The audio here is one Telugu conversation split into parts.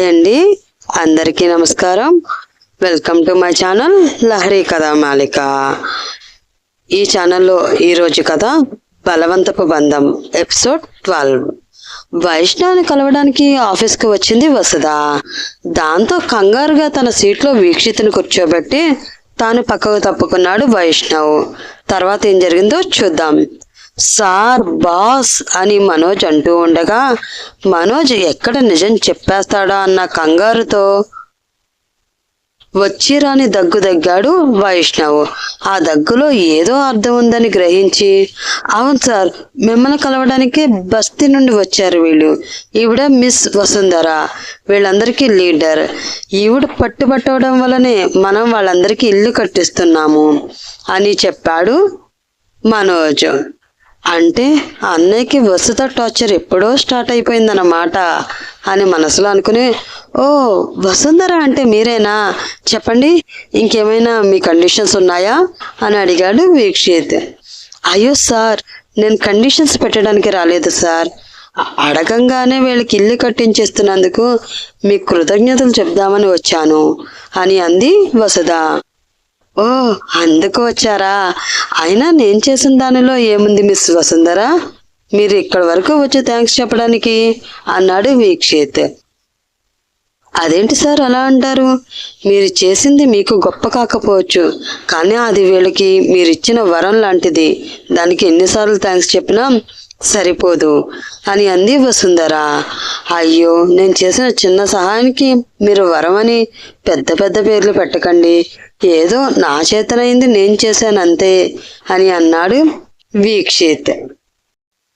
హాయ్ అండి అందరికీ నమస్కారం. Welcome to my channel Lahari Katha Malika ఈ ఛానల్లో ఈరోజు కథ బలవంతపు బంధం ఎపిసోడ్ ట్వెల్వ్ వైష్ణవ్ని కలవడానికి ఆఫీస్కి వచ్చింది వసుధ. దాంతో కంగారుగా తన సీట్లో వీక్షితుని కూర్చోబెట్టి తాను పక్కకు తప్పుకున్నాడు వైష్ణవ్. తర్వాత ఏం జరిగిందో చూద్దాం. సార్ బాస్ అని మనోజ్ అంటూ ఉండగా మనోజ్ ఎక్కడ నిజం చెప్పేస్తాడా అన్న కంగారుతో వచ్చిరాని దగ్గు దగ్గాడు వైష్ణవ్. ఆ దగ్గులో ఏదో అర్థం ఉందని గ్రహించి అవును సార్ మిమ్మల్ని కలవడానికి బస్తీ నుండి వచ్చారు వీళ్ళు. ఈవిడ మిస్ వసుంధర వీళ్ళందరికీ లీడర్. ఈవిడ పట్టుబట్టవడం వల్లనే మనం వాళ్ళందరికీ ఇల్లు కట్టిస్తున్నాము అని చెప్పాడు మనోజ్. అంటే అన్నయ్యకి వసుత టార్చర్ ఎప్పుడో స్టార్ట్ అయిపోయిందన్నమాట అని మనసులో అనుకుని ఓ వసుంధర అంటే మీరేనా? చెప్పండి ఇంకేమైనా మీ కండిషన్స్ ఉన్నాయా? అని అడిగాడు వీక్షిత్. అయ్యో సార్ నేను కండిషన్స్ పెట్టడానికి రాలేదు సార్. అడగంగానే వీళ్ళకి ఇల్లు కట్టించేస్తున్నందుకు మీకు కృతజ్ఞతలు చెప్దామని వచ్చాను అని అంది వసుధ. ఓ అందుకు వచ్చారా? అయినా నేను చేసిన దానిలో ఏముంది మిస్ వసుంధర? మీరు ఇక్కడి వరకు వచ్చి థ్యాంక్స్ చెప్పడానికి అన్నాడు వీక్షిత్. అదేంటి సార్ అలా అంటారు? మీరు చేసింది మీకు గొప్ప కాకపోవచ్చు కానీ అది వీళ్ళకి మీరిచ్చిన వరం లాంటిది. దానికి ఎన్నిసార్లు థ్యాంక్స్ చెప్పినా సరిపోదు అని అంది వసుంధర. అయ్యో నేను చేసిన చిన్న సహాయానికి మీరు వరం అని పెద్ద పెద్ద పేర్లు పెట్టకండి. ఏదో నా చేతనైంది నేను చేశాను అంతే అని అన్నాడు వీక్షిత్.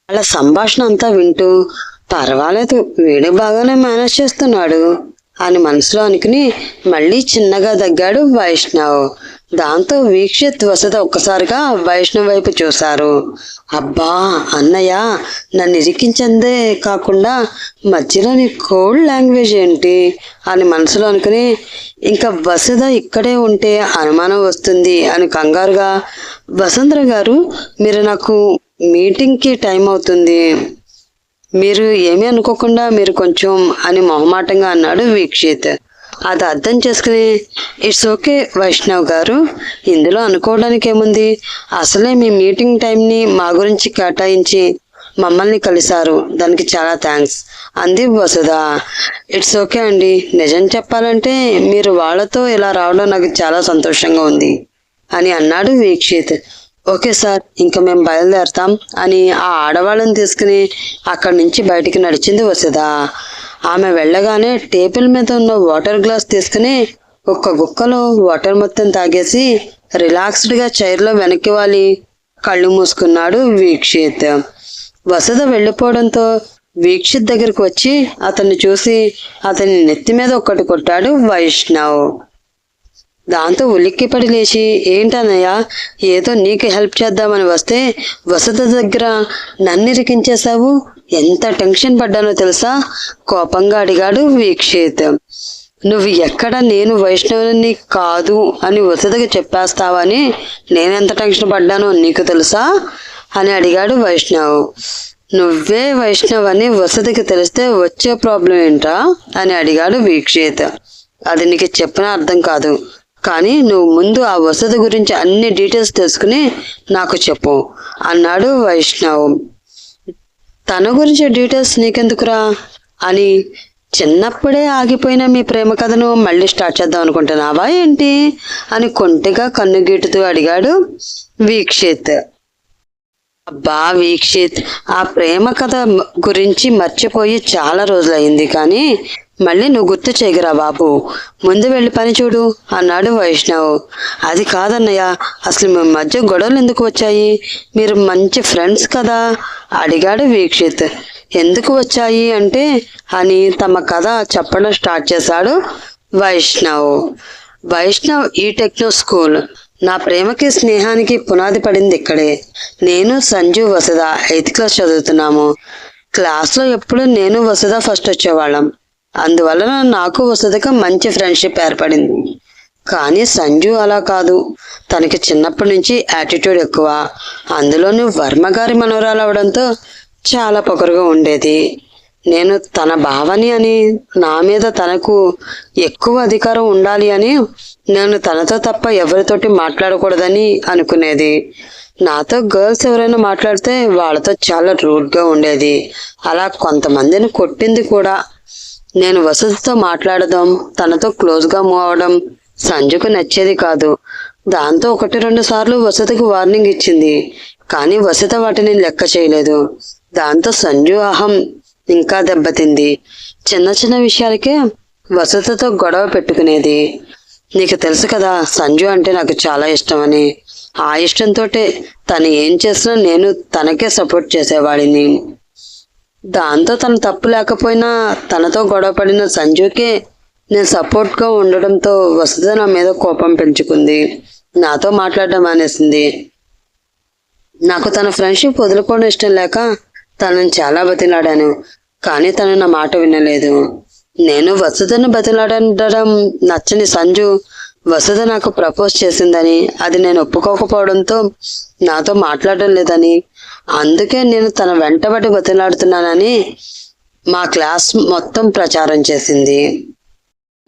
వాళ్ళ సంభాషణ అంతా వింటూ పర్వాలేదు వీడు బాగానే మేనేజ్ చేస్తున్నాడు అని మనసులో అనుకుని మళ్ళీ చిన్నగా దగ్గాడు వైష్ణవ్. దాంతో వీక్షిత్ వసత ఒక్కసారిగా వైష్ణవ్ వైపు చూశారు. అబ్బా అన్నయ్య నన్ను ఇరికించందే కాకుండా మధ్యలోని కోల్డ్ లాంగ్వేజ్ ఏంటి అని మనసులో అనుకుని ఇంకా వసుధ ఇక్కడే ఉంటే అనుమానం వస్తుంది అని కంగారుగా వసుంధర గారు మీరు నాకు మీటింగ్కి టైం అవుతుంది. మీరు ఏమీ అనుకోకుండా మీరు కొంచెం అని మొహమాటంగా అన్నాడు వీక్షిత్. అది అర్థం చేసుకుని ఇట్స్ ఓకే వైష్ణవ్ గారు ఇందులో అనుకోవడానికి ఏముంది? అసలే మీ మీటింగ్ టైంని మా గురించి కేటాయించి మమ్మల్ని కలిశారు. దానికి చాలా థ్యాంక్స్ అంది వసుధ. ఇట్స్ ఓకే అండి. నిజం చెప్పాలంటే మీరు వాళ్ళతో ఇలా రావడం నాకు చాలా సంతోషంగా ఉంది అని అన్నాడు వీక్షిత్. ఓకే సార్ ఇంకా మేము బయలుదేరతాం అని ఆ ఆడవాళ్ళని తీసుకుని అక్కడి నుంచి బయటికి నడిచింది వసుధ. ఆమె వెళ్ళగానే టేబుల్ మీద ఉన్న వాటర్ గ్లాస్ తీసుకుని ఒక్క గుక్కలో వాటర్ మొత్తం తాగేసి రిలాక్స్డ్గా చైర్లో వెనక్కి వాలి. కళ్ళు మూసుకున్నాడు వీక్షిత్. వసుధ వెళ్ళిపోవడంతో వీక్షిత్ దగ్గరికి వచ్చి అతన్ని చూసి అతని నెత్తి మీద ఒక్కటి కొట్టాడు వైష్ణవ్. దాంతో ఉలిక్కిపడి లేచి ఏంటన్నయ్య ఏదో నీకు హెల్ప్ చేద్దామని వస్తే వసత దగ్గర నన్ను ఇరికించేశావు? ఎంత టెన్షన్ పడ్డానో తెలుసా? కోపంగా అడిగాడు వీక్షిత్. నువ్వు ఎక్కడ నేను వైష్ణవుని కాదు అని వసతికి చెప్పేస్తావని నేనెంత టెన్షన్ పడ్డానో నీకు తెలుసా? అని అడిగాడు వైష్ణవ్. నువ్వే వైష్ణవ్ అని వసతికి తెలిస్తే వచ్చే ప్రాబ్లం ఏంటా అని అడిగాడు వీక్షిత్. అది నీకు చెప్పిన అర్థం కాదు. కానీ నువ్వు ముందు ఆ వసతి గురించి అన్ని డీటెయిల్స్ తెలుసుకుని నాకు చెప్పు అన్నాడు వైష్ణవ్. తన గురించి డీటెయిల్స్ నీకెందుకురా? అని చిన్నప్పుడే ఆగిపోయిన మీ ప్రేమ కథను మళ్ళీ స్టార్ట్ చేద్దాం అనుకుంటున్నావా ఏంటి? అని కొంటిగా కన్నుగీటుతూ అడిగాడు వీక్షిత్. అబ్బా వీక్షిత్ ఆ ప్రేమ కథ గురించి మర్చిపోయి చాలా రోజులైంది కానీ మళ్ళీ నువ్వు గుర్తు చేయగరా బాబు. ముందు వెళ్ళి పని చూడు అన్నాడు వైష్ణవ్. అది కాదన్నయ్య అసలు మీ మధ్య గొడవలు ఎందుకు వచ్చాయి? మీరు మంచి ఫ్రెండ్స్ కదా అడిగాడు వీక్షిత్. ఎందుకు వచ్చాయి అంటే అని తమ కథ చెప్పడం స్టార్ట్ చేశాడు వైష్ణవ్. వైష్ణవ్ ఈ టెక్నో స్కూల్. నా ప్రేమకి స్నేహానికి పునాది పడింది ఇక్కడే. నేను సంజు వసుధ ఎయిత్ క్లాస్ చదువుతున్నాము. క్లాస్లో ఎప్పుడు నేను వసుధ ఫస్ట్ వచ్చేవాళ్ళం. అందువలన నాకు వసుధకి మంచి ఫ్రెండ్షిప్ ఏర్పడింది. కానీ సంజు అలా కాదు. తనకి చిన్నప్పటి నుంచి యాటిట్యూడ్ ఎక్కువ. అందులోనూ వర్మగారి మనోరాలు అవడంతో చాలా పొగరుగా ఉండేది. నేను తన భావని అని నా మీద తనకు ఎక్కువ అధికారం ఉండాలి అని నేను తనతో తప్ప ఎవరితోటి మాట్లాడకూడదని అనుకునేది. నాతో గర్ల్స్ ఎవరైనా మాట్లాడితే వాళ్ళతో చాలా రూడ్గా ఉండేది. అలా కొంతమందిని కొట్టింది కూడా. నేను వసతితో మాట్లాడడం తనతో క్లోజ్గా మూవ్ అవడం సంజుకు నచ్చేది కాదు. దాంతో ఒకటి రెండు సార్లు వసతికి వార్నింగ్ ఇచ్చింది. కానీ వసత వాటిని లెక్క చేయలేదు. దాంతో సంజు అహం ఇంకా దెబ్బతింది. చిన్న చిన్న విషయాలకే వసతితో గొడవ పెట్టుకునేది. నీకు తెలుసు కదా సంజు అంటే నాకు చాలా ఇష్టమని. ఆ ఇష్టంతో తను ఏం చేసినా నేను తనకే సపోర్ట్ చేసేవాడిని. దాంతో తన తప్పు లేకపోయినా తనతో గొడవపడిన సంజుకే నేను సపోర్ట్గా ఉండడంతో వసుధ నా మీద కోపం పెంచుకుంది. నాతో మాట్లాడడం మానేసింది. నాకు తన ఫ్రెండ్షిప్ వదులుకోవడం ఇష్టం లేక తనని చాలా బతిలాడాను కానీ తను నా మాట వినలేదు. నేను వసుధను బతిలాడడం నచ్చని సంజు వసుధ నాకు ప్రపోజ్ చేసిందని అది నేను ఒప్పుకోకపోవడంతో నాతో మాట్లాడడం లేదని అందుకే నేను తన వెంటబడి బతిలాడుతున్నానని మా క్లాస్ మొత్తం ప్రచారం చేసింది.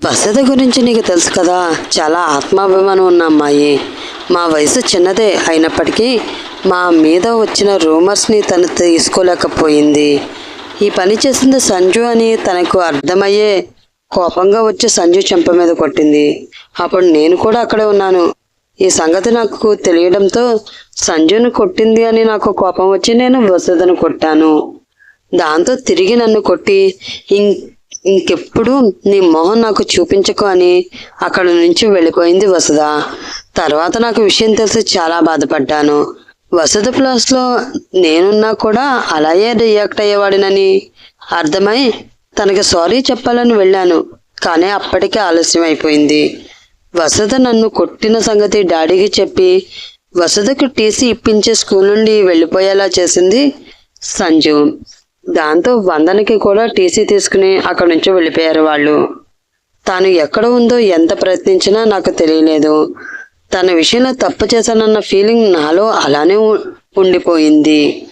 వసతి గురించి నీకు తెలుసు కదా చాలా ఆత్మాభిమానం ఉన్న అమ్మాయి. మా వయసు చిన్నదే అయినప్పటికీ మా మీద వచ్చిన రూమర్స్ని తను తీసుకోలేకపోయింది. ఈ పని చేసింది సంజు అని తనకు అర్థమయ్యే కోపంగా వచ్చి సంజు చెంప మీద కొట్టింది. అప్పుడు నేను కూడా అక్కడే ఉన్నాను. ఈ సంగతి నాకు తెలియడంతో సంజును కొట్టింది అని నాకు కోపం వచ్చి నేను వసతను కొట్టాను. దాంతో తిరిగి నన్ను కొట్టి ఇం ఇంకెప్పుడు నీ మొహం నాకు చూపించకు అని అక్కడ నుంచి వెళ్ళిపోయింది వసుధ. తర్వాత నాకు విషయం తెలిసి చాలా బాధపడ్డాను. వసతి ప్లాస్లో నేనున్నా కూడా అలాగే రియాక్ట్ అయ్యేవాడినని అర్థమై తనకి సారీ చెప్పాలని వెళ్ళాను కానీ అప్పటికే ఆలస్యం అయిపోయింది వసత నన్ను కొట్టిన సంగతి డాడీకి చెప్పి వసతకు టీసీ ఇప్పించే స్కూల్ నుండి వెళ్ళిపోయేలా చేసింది సంజు. దాంతో వందనకి కూడా టీసీ తీసుకుని అక్కడి నుంచి వెళ్ళిపోయారు వాళ్ళు. తాను ఎక్కడ ఉందో ఎంత ప్రయత్నించినా నాకు తెలియలేదు. తన విషయంలో తప్పు చేశానన్న ఫీలింగ్ నాలో అలానే ఉండిపోయింది.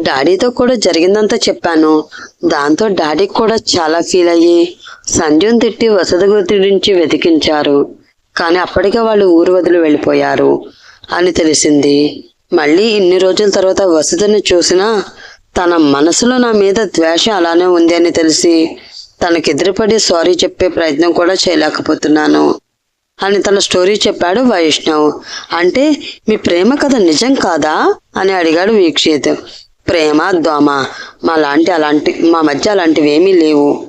డాడీతో కూడా జరిగిందంతా చెప్పాను. దాంతో డాడీకి కూడా చాలా ఫీల్ అయ్యి సంజుని తిట్టి వసతి గురించి వెతికించారు. కానీ అప్పటికే వాళ్ళు ఊరు వదిలి వెళ్ళిపోయారు అని తెలిసింది. మళ్ళీ ఇన్ని రోజుల తర్వాత వసతిని చూసినా తన మనసులో నా మీద ద్వేషం అలానే ఉంది అని తెలిసి తనకి ఎదురుపడి సారీ చెప్పే ప్రయత్నం కూడా చేయలేకపోతున్నాను అని తన స్టోరీ చెప్పాడు వైష్ణవ్. అంటే మీ ప్రేమ కథ నిజం కాదా? అని అడిగాడు వీక్షిత్. ప్రేమ దోమ. మా లాంటి అలాంటి మా మధ్య అలాంటివి ఏమీ లేవు.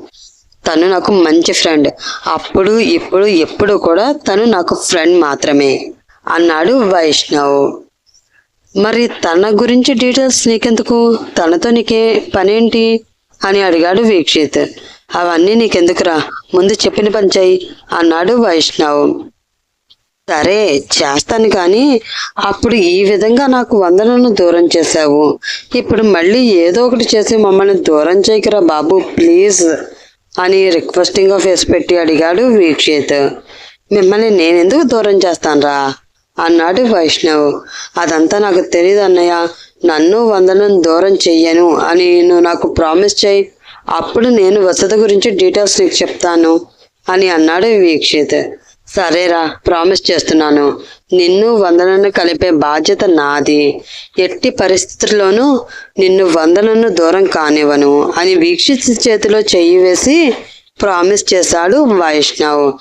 తను నాకు మంచి ఫ్రెండ్. అప్పుడు ఇప్పుడు ఎప్పుడు కూడా తను నాకు ఫ్రెండ్ మాత్రమే. అన్నాడు వైష్ణవ్. మరి తన గురించి డీటెయిల్స్ నీకెందుకు? తనతో నీకే పనేంటి? అని అడిగాడు వీక్షిత్. అవన్నీ నీకెందుకురా? ముందు చెప్పిన పని చేయి అన్నాడు వైష్ణవ్. సరే చేస్తాను కానీ అప్పుడు ఈ విధంగా నాకు వందనను దూరం చేశావు. ఇప్పుడు మళ్ళీ ఏదో ఒకటి చేసి మమ్మల్ని దూరం చేయకురా బాబు ప్లీజ్ అని రిక్వెస్టింగ్గా ఫేస్ పెట్టి అడిగాడు వీక్షిత్. మిమ్మల్ని నేనెందుకు దూరం చేస్తానురా? అన్నాడు వైష్ణవ్. అదంతా నాకు తెలియదు అన్నయ్య. నన్ను వందలను దూరం చెయ్యను అని నువ్వు నాకు ప్రామిస్ చేయి. అప్పుడు నేను వసతి గురించి డీటెయిల్స్ నీకు చెప్తాను అని అన్నాడు వీక్షిత్. సరేరా ప్రామిస్ చేస్తున్నాను. నిన్ను వందనను కలిపే బాధ్యత నాది. ఎట్టి పరిస్థితుల్లోనూ నిన్ను వందనను దూరం కానివ్వను అని వీక్షిత్ చేతిలో చెయ్యి వేసి ప్రామిస్ చేశాడు వైష్ణవ్.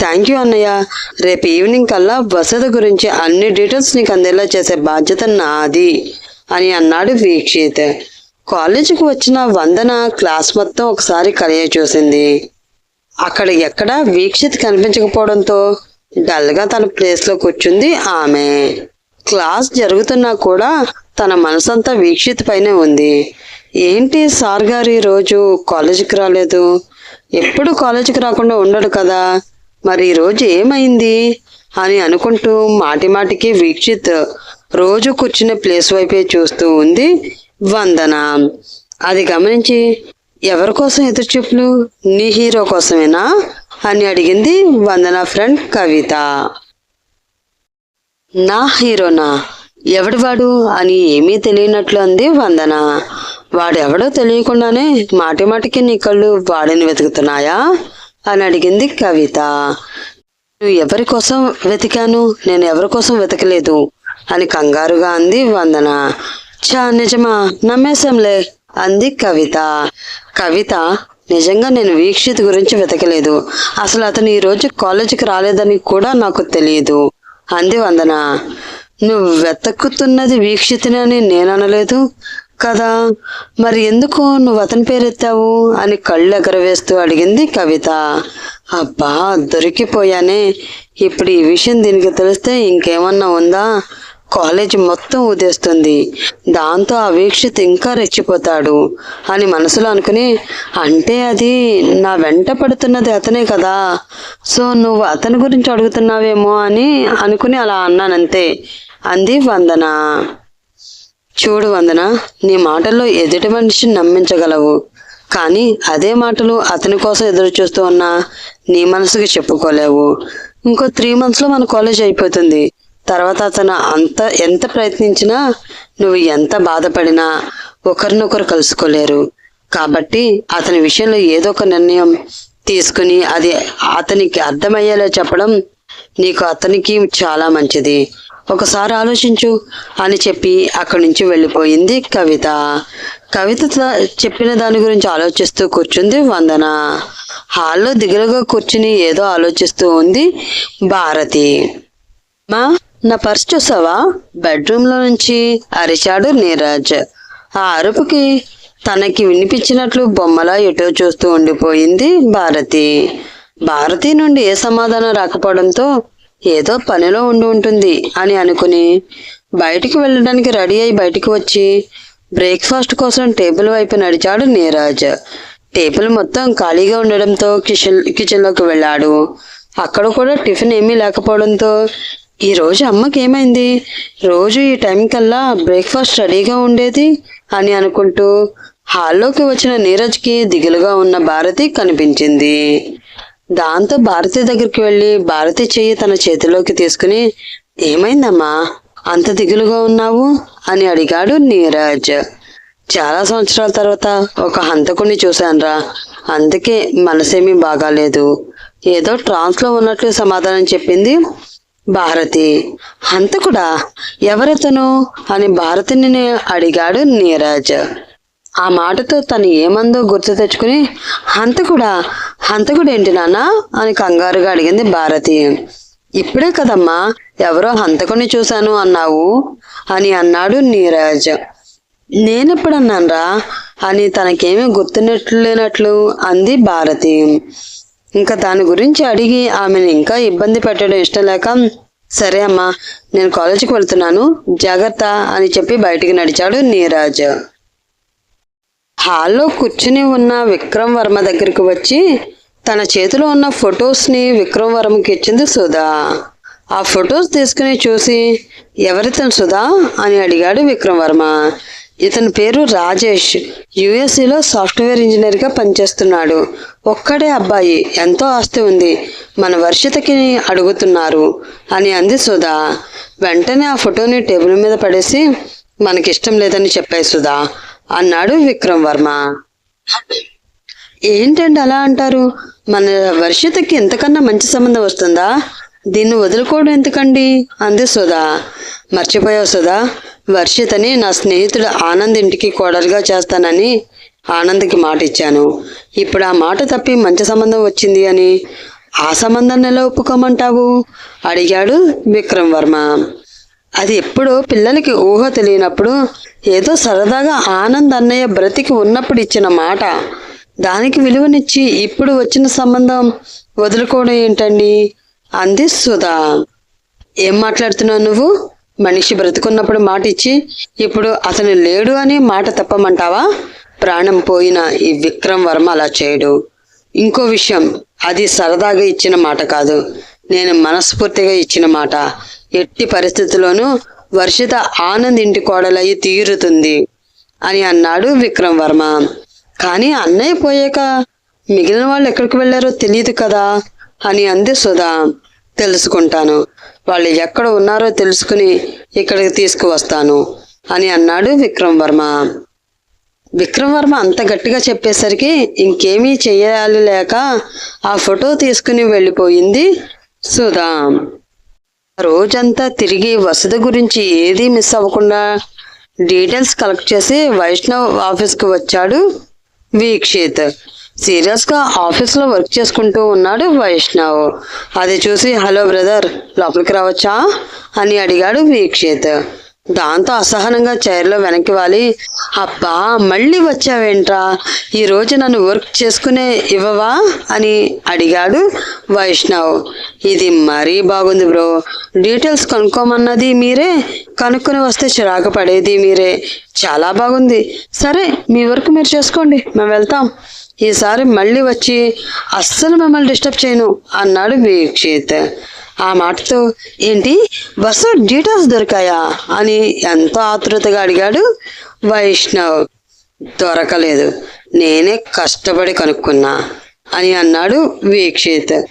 థ్యాంక్ యూ అన్నయ్య. రేపు ఈవినింగ్ కల్లా వసతి గురించి అన్ని డీటెయిల్స్ నీకు అందేలా చేసే బాధ్యత నాది అని అన్నాడు వీక్షిత్. కాలేజీకి వచ్చిన వందన క్లాస్ మొత్తం ఒకసారి కలియ చూసింది. అక్కడ ఎక్కడ వీక్షిత్ కనిపించకపోవడంతో డల్గా తన ప్లేస్లో కూర్చుంది ఆమె. క్లాస్ జరుగుతున్నా కూడా తన మనసంతా వీక్షిత్ పైనే ఉంది. ఏంటి సార్ గారు ఈ రోజు కాలేజీకి రాలేదు? ఎప్పుడు కాలేజీకి రాకుండా ఉండడు కదా. మరి ఈ రోజు ఏమైంది? అని అనుకుంటూ మాటి మాటికి వీక్షిత్ రోజు కూర్చునే ప్లేస్ వైపే చూస్తూ ఉంది వందన. అది గమనించి ఎవరి కోసం ఎదురు చూపులు? నీ హీరో కోసమేనా? అని అడిగింది వందన ఫ్రెండ్ కవిత. నా హీరోనా? ఎవడివాడు అని ఏమీ తెలియనట్లు అంది వందన. వాడెవడో తెలియకుండానే మాటి మాటికి నీ కళ్ళు వాడిని వెతుకుతున్నాయా? అని అడిగింది కవిత. నువ్వు ఎవరి కోసం వెతికాను? నేను ఎవరి కోసం వెతకలేదు? అని కంగారుగా అంది వందన. చా నిజమా? నమ్మేశంలే. అంది కవిత. కవిత నిజంగా నేను వీక్షిత్ గురించి వెతకలేదు. అసలు అతను ఈ రోజు కాలేజీకి రాలేదని కూడా నాకు తెలియదు అంది వందన. నువ్వు వెతుకుతున్నది వీక్షితునని అని నేను అనలేదు కదా? మరి ఎందుకు నువ్వు అతని పేరెత్తావు అని కళ్ళు ఎగరవేస్తూ అడిగింది కవిత. అబ్బా దొరికిపోయానే. ఇప్పుడు ఈ విషయం దీనికి తెలిస్తే ఇంకేమన్నా ఉందా? కాలేజ్ మొత్తం ఊదేస్తుంది. దాంతో ఆ వీక్షిత్ ఇంకా రెచ్చిపోతాడు అని మనసులో అనుకుని అంటే అది నా వెంట పడుతున్నది అతనే కదా. సో నువ్వు అతని గురించి అడుగుతున్నావేమో అని అనుకుని అలా అన్నానంతే. అంది వందన. చూడు వందన నీ మాటల్లో ఎదుటి మనిషిని నమ్మించగలవు. కానీ అదే మాటలు అతని కోసం ఎదురు చూస్తూ ఉన్నా నీ మనసుకి చెప్పుకోలేవు. ఇంకో త్రీ మంత్స్లో మన కాలేజ్ అయిపోతుంది. తర్వాత అతను అంత ఎంత ప్రయత్నించినా నువ్వు ఎంత బాధపడినా ఒకరినొకరు కలుసుకోలేరు. కాబట్టి అతని విషయంలో ఏదో ఒక నిర్ణయం తీసుకుని అది అతనికి అర్థమయ్యేలా చెప్పడం నీకు అతనికి చాలా మంచిది. ఒకసారి ఆలోచించు అని చెప్పి అక్కడి నుంచి వెళ్ళిపోయింది కవిత. కవిత చెప్పిన దాని గురించి ఆలోచిస్తూ కూర్చుంది వందన. హాల్లో దిగులుగా కూర్చుని ఏదో ఆలోచిస్తూ ఉంది భారతి. మా నా పర్స్ చూసావా? బెడ్రూమ్లో నుంచి అరిచాడు నీరాజ్. ఆ అరుపుకి తనకి వినిపించినట్లు బొమ్మలా ఎటో చూస్తూ ఉండిపోయింది భారతి. భారతి నుండి ఏ సమాధానం రాకపోవడంతో ఏదో పనిలో ఉండి ఉంటుంది అని అనుకుని బయటికి వెళ్ళడానికి రెడీ అయి బయటికి వచ్చి బ్రేక్ఫాస్ట్ కోసం టేబుల్ వైపు నడిచాడు నీరాజ్. టేబుల్ మొత్తం ఖాళీగా ఉండడంతో కిచెన్ కిచెన్లోకి వెళ్ళాడు. అక్కడ కూడా టిఫిన్ ఏమీ లేకపోవడంతో ఈరోజు అమ్మకేమైంది అమ్మకి ఏమైంది? రోజు ఈ టైం కల్లా బ్రేక్ఫాస్ట్ రెడీగా ఉండేది అని అనుకుంటూ హాల్లోకి వచ్చిన నీరజ్కి దిగులుగా ఉన్న భారతి కనిపించింది. దాంతో భారతి దగ్గరికి వెళ్ళి భారతి చెయ్యి తన చేతిలోకి తీసుకుని ఏమైందమ్మా? అంత దిగులుగా ఉన్నావు? అని అడిగాడు నీరజ్. చాలా సంవత్సరాల తర్వాత ఒక హంతకుని చూశానురా. అందుకే మనసేమీ బాగాలేదు. ఏదో ట్రాన్స్లో ఉన్నట్లు సమాధానం చెప్పింది. భారతి. హంతకుడా ఎవరతను? అని భారతిని అడిగాడు నీరజ్. ఆ మాటతో తను ఏమందో గుర్తు తెచ్చుకుని హంతకుడా హంతకుడు ఏంటి నాన్న? అని కంగారుగా అడిగింది భారతి. ఇప్పుడే కదమ్మా ఎవరో హంతకుని చూశాను అన్నావు? అని అన్నాడు నీరజ్. నేనెప్పుడన్నానరా? అని తనకేమీ గుర్తున్నట్లు లేనట్లు అంది భారతి. ఇంకా దాని గురించి అడిగి ఆమెను ఇంకా ఇబ్బంది పెట్టడం ఇష్టం లేక సరే అమ్మా నేను కాలేజీకి వెళ్తున్నాను జాగ్రత్త అని చెప్పి బయటికి నడిచాడు నీరాజ్. హాల్లో కూర్చుని ఉన్న విక్రమ్ వర్మ దగ్గరికి వచ్చి తన చేతిలో ఉన్న ఫొటోస్ని విక్రమ్ వర్మకి ఇచ్చింది సుధా. ఆ ఫొటోస్ తీసుకుని చూసి ఎవరితను సుధా? అని అడిగాడు విక్రమ్ వర్మ ఇతని పేరు రాజేష్. యుఎస్సిలో సాఫ్ట్వేర్ ఇంజనీర్గా పనిచేస్తున్నాడు. ఒక్కడే అబ్బాయి. ఎంతో ఆస్తి ఉంది. మన వర్షితకి అడుగుతున్నారు. అని అంది సుధా. వెంటనే ఆ ఫోటోని టేబుల్ మీద పడేసి మనకిష్టం లేదని చెప్పాయి సుధా అన్నాడు విక్రమ్ వర్మ. ఏంటండి అలా అంటారు? మన వర్షితకి ఎంతకన్నా మంచి సంబంధం వస్తుందా? దీన్ని వదులుకోవడం ఎందుకండి? అంది సుధా. మర్చిపోయావు సుధా. వర్షితని నా స్నేహితుడు ఆనంద్ ఇంటికి కోడలుగా చేస్తానని ఆనంద్కి మాట ఇచ్చాను ఇప్పుడు ఆ మాట తప్పి మంచి సంబంధం వచ్చింది అని ఆ సంబంధాన్ని ఎలా ఒప్పుకోమంటావు అడిగాడు విక్రమ్ వర్మ అది ఎప్పుడో పిల్లలకి ఊహ తెలియనప్పుడు ఏదో సరదాగా ఆనంద్ అన్నయ్య బ్రతికి ఉన్నప్పుడు ఇచ్చిన మాట. దానికి విలువనిచ్చి ఇప్పుడు వచ్చిన సంబంధం వదులుకోవడం ఏంటండి? అంది సుధా. ఏం మాట్లాడుతున్నావు నువ్వు? మనిషి బ్రతుకున్నప్పుడు మాట ఇచ్చి ఇప్పుడు అతను లేడు అని మాట తప్పమంటావా? ప్రాణం పోయిన ఈ విక్రమ్ వర్మ అలా చేయడు. ఇంకో విషయం అది సరదాగా ఇచ్చిన మాట కాదు. నేను మనస్ఫూర్తిగా ఇచ్చిన మాట. ఎట్టి పరిస్థితుల్లోనూ వర్షిత ఆనంద్ ఇంటి కోడలయ్యి తీరుతుంది అని అన్నాడు విక్రమ్ వర్మ. కానీ అన్నయ్య పోయాక మిగిలిన వాళ్ళు ఎక్కడికి వెళ్ళారో తెలియదు కదా అని అంది సుధా. తెలుసుకుంటాను. వాళ్ళు ఎక్కడ ఉన్నారో తెలుసుకుని ఇక్కడికి తీసుకువస్తాను అని అన్నాడు విక్రమ్ వర్మ విక్రమ్ వర్మ అంత గట్టిగా చెప్పేసరికి ఇంకేమీ చేయాలి లేక ఆ ఫోటో తీసుకుని వెళ్ళిపోయింది సుధా. రోజంతా తిరిగి వసతి గురించి ఏదీ మిస్ అవ్వకుండా డీటెయిల్స్ కలెక్ట్ చేసి వైష్ణవ్ ఆఫీస్కి వచ్చాడు వీక్షిత్. సీరియస్గా ఆఫీస్లో వర్క్ చేసుకుంటూ ఉన్నాడు వైష్ణవ్. అది చూసి హలో బ్రదర్ లోపలికి రావచ్చా? అని అడిగాడు వీక్షిత్. దాంతో అసహనంగా చైర్లో వెనక్కి వాలి. అబ్బా మళ్ళీ వచ్చావేంట్రా? ఈరోజు నన్ను వర్క్ చేసుకునే ఇవ్వవా? అని అడిగాడు వైష్ణవ్. ఇది మరీ బాగుంది బ్రో. డీటెయిల్స్ కనుక్కోమన్నది మీరే. కనుక్కొని వస్తే చిరాకు పడేది మీరే. చాలా బాగుంది. సరే మీ వర్క్ మీరు చేసుకోండి. మేము వెళ్తాం. ఈసారి మళ్ళీ వచ్చి అస్సలు మిమ్మల్ని డిస్టర్బ్ చేయను అన్నాడు వీక్షిత్. ఆ మాటతో ఏంటి? బస్సు డీటెయిల్స్ దొరికాయా? అని ఎంతో ఆతృతగా అడిగాడు వైష్ణవ్. దొరకలేదు. నేనే కష్టపడి కనుక్కున్నా అని అన్నాడు వీక్షిత్.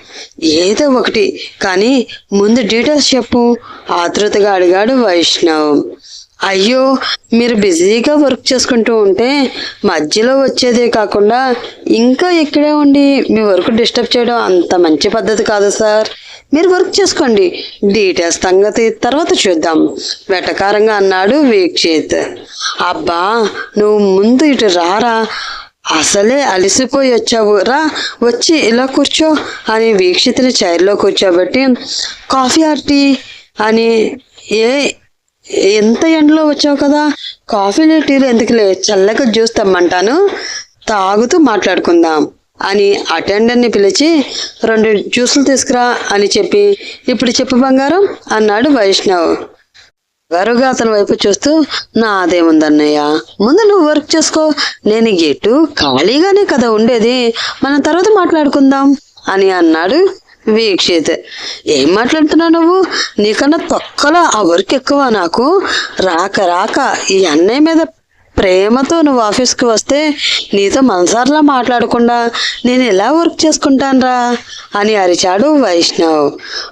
ఏదో ఒకటి కానీ ముందు డీటెయిల్స్ చెప్పు ఆతృతగా అడిగాడు వైష్ణవ్. అయ్యో మీరు బిజీగా వర్క్ చేసుకుంటూ ఉంటే మధ్యలో వచ్చేదే కాకుండా ఇంకా ఇక్కడే ఉండి మీ వర్క్ డిస్టర్బ్ చేయడం అంత మంచి పద్ధతి కాదు సార్. మీరు వర్క్ చేసుకోండి. డీటెయిల్స్ సంగతి తర్వాత చూద్దాం. వెటకారంగా అన్నాడు వీక్షిత్. అబ్బా నువ్వు ముందు ఇటు రారా? అసలే అలసిపోయి వచ్చావు. రా వచ్చి ఇలా కూర్చో అని వీక్షితుని చైర్లో కూర్చోబెట్టి కాఫీ ఆర్ టీ అని ఏ ఎంత ఎండలో వచ్చావు కదా? కాఫీలు టీలు ఎందుకులే చల్లగా జ్యూస్ తెమ్మంటాను. తాగుతూ మాట్లాడుకుందాం అని అటెండర్ని పిలిచి రెండు జ్యూసులు తీసుకురా అని చెప్పి ఇప్పుడు చెప్పు బంగారం అన్నాడు వైష్ణవ్. గరుగా అతని వైపు చూస్తూ నాదేముందన్నయ్య ముందు నువ్వు వర్క్ చేసుకో. నేను ఎటు ఖాళీగానే కదా ఉండేది. మనం తర్వాత మాట్లాడుకుందాం అని అన్నాడు వీక్షిత్. ఏం మాట్లాడుతున్నావు నువ్వు? నీకన్నా తొక్కలో ఆ వర్క్ ఎక్కువ నాకు. రాక రాక ఈ అన్నయ్య మీద ప్రేమతో నువ్వు ఆఫీస్కి వస్తే నీతో మనసార్లా మాట్లాడకుండా నేను ఎలా వర్క్ చేసుకుంటానరా అని అరిచాడు వైష్ణవ్.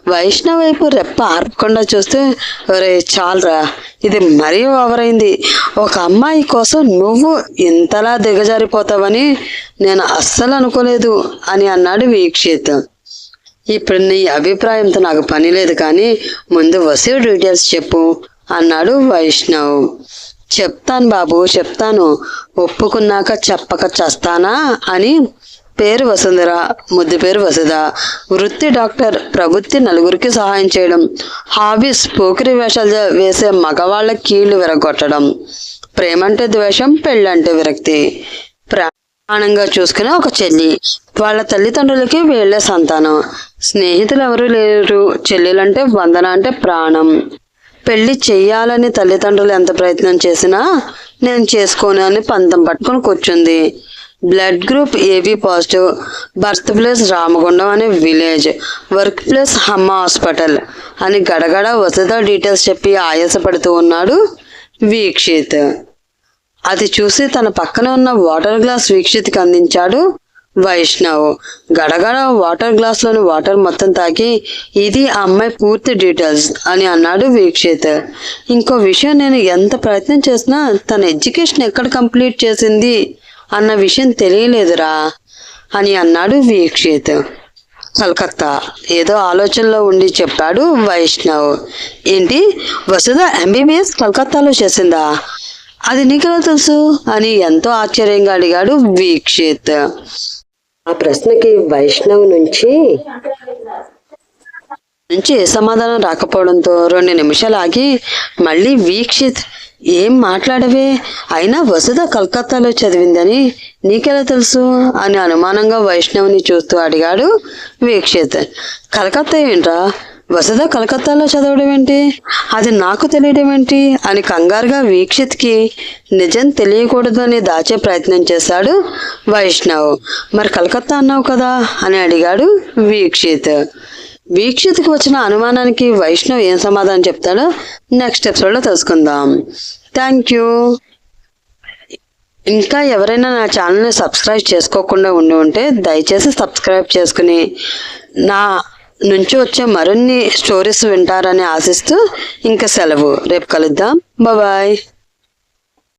వైష్ణవ్ వైపు రెప్ప ఆర్పకుండా చూస్తే ఒరే చాలరా ఇది మరీ ఓవర్ అయింది. ఒక అమ్మాయి కోసం నువ్వు ఇంతలా దిగజారిపోతావని నేను అస్సలు అనుకోలేదు అని అన్నాడు వీక్షిత్. ఇప్పుడు నీ అభిప్రాయంతో నాకు పని లేదు కానీ ముందు వసూ డీటెయిల్స్ చెప్పు అన్నాడు వైష్ణవ్. చెప్తాను బాబు చెప్తాను. ఒప్పుకున్నాక చెప్పక చస్తానా అని పేరు వసుంధర ముద్దు పేరు వసుధ. వృత్తి డాక్టర్ ప్రవృత్తి నలుగురికి సహాయం చేయడం హాబీస్ పోకిరి వేషాలు వేసే మగవాళ్ళ కీళ్ళు విరగొట్టడం. ప్రేమంటే ద్వేషం పెళ్ళంటే విరక్తి. ప్రాణంగా చూసుకునే ఒక చెల్లి. వాళ్ళ తల్లిదండ్రులకి వీళ్ళే సంతానం. స్నేహితులు ఎవరు లేరు. చెల్లెలంటే వందన అంటే ప్రాణం. పెళ్ళి చెయ్యాలని తల్లిదండ్రులు ఎంత ప్రయత్నం చేసినా నేను చేసుకోను అని పంతం పట్టుకొని కూర్చుంది. Blood group AB positive. Birth place Ramagundam అనే విలేజ్. వర్క్ ప్లేస్ హమ్మ హాస్పిటల్ అని గడగడ వసత డీటెయిల్స్ చెప్పి ఆయాసపడుతూ ఉన్నాడు వీక్షిత్. అది చూసి తన పక్కన ఉన్న వాటర్ గ్లాస్ వీక్షిత్కి అందించాడు. వైష్ణవ్. గడగడ వాటర్ గ్లాస్లోని వాటర్ మొత్తం తాకి ఇది ఆ అమ్మాయి పూర్తి డీటెయిల్స్ అని అన్నాడు వీక్షిత్. ఇంకో విషయం నేను ఎంత ప్రయత్నం చేసినా తన ఎడ్యుకేషన్ ఎక్కడ కంప్లీట్ చేసింది అన్న విషయం తెలియలేదురా అని అన్నాడు వీక్షిత్. కలకత్తా. ఏదో ఆలోచనలో ఉండి చెప్పాడు వైష్ణవ్. ఏంటి? వసుధ ఎంబీబీఎస్ కలకత్తాలో చేసిందా? అది నీకెలా తెలుసు? అని ఎంతో ఆశ్చర్యంగా అడిగాడు వీక్షిత్. ఆ ప్రశ్నకి వైష్ణవ్ నుంచి నుంచి ఏ సమాధానం రాకపోవడంతో రెండు నిమిషాలు ఆగి మళ్ళీ వీక్షిత్ ఏం మాట్లాడవే? అయినా వసుధ కలకత్తాలో చదివిందని నీకెలా తెలుసు? అని అనుమానంగా వైష్ణవ్ని చూస్తూ అడిగాడు వీక్షిత్. కలకత్తా ఏంట్రా? వసద కలకత్తాలో చదవడం ఏంటి? అది నాకు తెలియడం ఏంటి? అని కంగారుగా వీక్షిత్కి నిజం తెలియకూడదని దాచే ప్రయత్నం చేశాడు వైష్ణవ్. మరి కలకత్తా అన్నావు కదా? అని అడిగాడు వీక్షిత్. వీక్షిత్కి వచ్చిన అనుమానానికి వైష్ణవ్ ఏం సమాధానం చెప్తాడో నెక్స్ట్ ఎపిసోడ్లో తెలుసుకుందాం. Thank you. ఇంకా ఎవరైనా నా ఛానల్ని సబ్స్క్రైబ్ చేసుకోకుండా ఉండి ఉంటే దయచేసి సబ్స్క్రైబ్ చేసుకుని నా నుంచి వచ్చే మరిన్ని స్టోరీస్ వింటారని ఆశిస్తూ ఇంకా సెలవు. రేపు కలుద్దాం. బాయ్